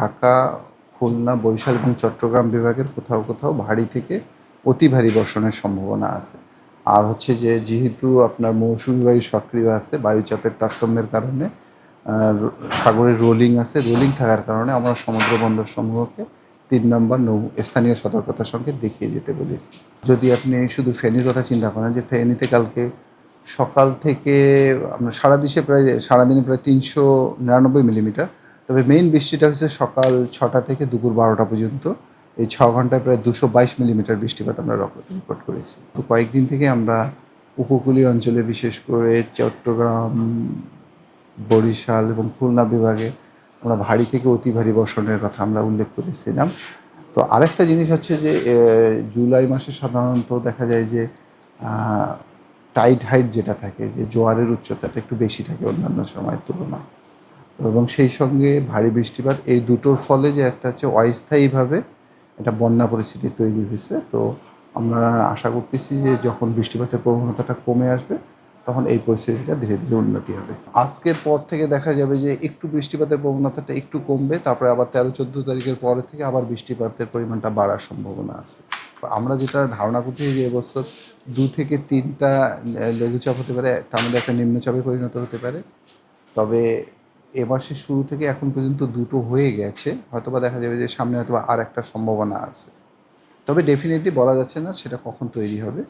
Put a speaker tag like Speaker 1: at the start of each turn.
Speaker 1: ঢাকা, খুলনা, বরিশাল এবং চট্টগ্রাম বিভাগের কোথাও কোথাও ভারী থেকে অতি ভারী বর্ষণের সম্ভাবনা আছে। আর হচ্ছে যে যেহেতু আপনার মৌসুমী বায়ু সক্রিয় আছে, বায়ুচাপের তারতম্যের কারণে সাগরের রোলিং আছে রোলিং থাকার কারণে আমরা সমুদ্র বন্দর সমূহকে তিন নম্বর নৌ, স্থানীয় সতর্কতার সঙ্গে দেখিয়ে যেতে বলেছি। যদি আপনি শুধু ফেনীর কথা চিন্তা করেন যে ফেনীতে কালকে সকাল থেকে, আমরা সারা দেশে প্রায়, সারাদিনে প্রায় তিনশো নিরানব্বই মিলিমিটার তবে মেইন বৃষ্টিটা হচ্ছে সকাল ছটা থেকে দুপুর বারোটা পর্যন্ত। এই ছ ঘন্টায় প্রায় দুশো বাইশ মিলিমিটার বৃষ্টিপাত আমরা রেকর্ড করেছি। তো কয়েকদিন থেকে আমরা উপকূলীয় অঞ্চলে, বিশেষ করে চট্টগ্রাম, বরিশাল এবং খুলনা বিভাগে আমরা ভারী থেকে অতি ভারী বর্ষণের কথা আমরা উল্লেখ করেছিলাম। তো আরেকটা জিনিস হচ্ছে যে জুলাই মাসে সাধারণত দেখা যায় যে টাইট হাইট যেটা থাকে, যে জোয়ারের উচ্চতাটা একটু বেশি থাকে অন্যান্য সময়ের তুলনায়। এবং সেই সঙ্গে ভারী বৃষ্টিপাত, এই দুটোর ফলে যে একটা হচ্ছে অস্থায়ীভাবে একটা বন্যা পরিস্থিতি তৈরি হয়েছে। তো আমরা আশা করতেছি যে যখন বৃষ্টিপাতের প্রবণতাটা কমে আসবে, তখন এই পরিস্থিতিটা ধীরে ধীরে উন্নতি হবে। আজকের পর থেকে দেখা যাবে যে একটু বৃষ্টিপাতের প্রবণতাটা একটু কমবে, তারপরে আবার তেরো, চোদ্দ তারিখের পরে থেকে আবার বৃষ্টিপাতের পরিমাণটা বাড়ার সম্ভাবনা আছে। আমরা যেটা ধারণা করছি যে এবছর দু থেকে তিনটা লঘুচাপ হতে পারে, তার মধ্যে একটা নিম্নচাপে পরিণত হতে পারে। তবে এ মাসের শুরু থেকে এখন পর্যন্ত দুটো হয়ে গেছে, হয়তোবা দেখা যাবে যে সামনে হয়তো আর একটা সম্ভাবনা আছে। তবে ডেফিনেটলি বলা যাচ্ছে না সেটা কখন তৈরি হবে।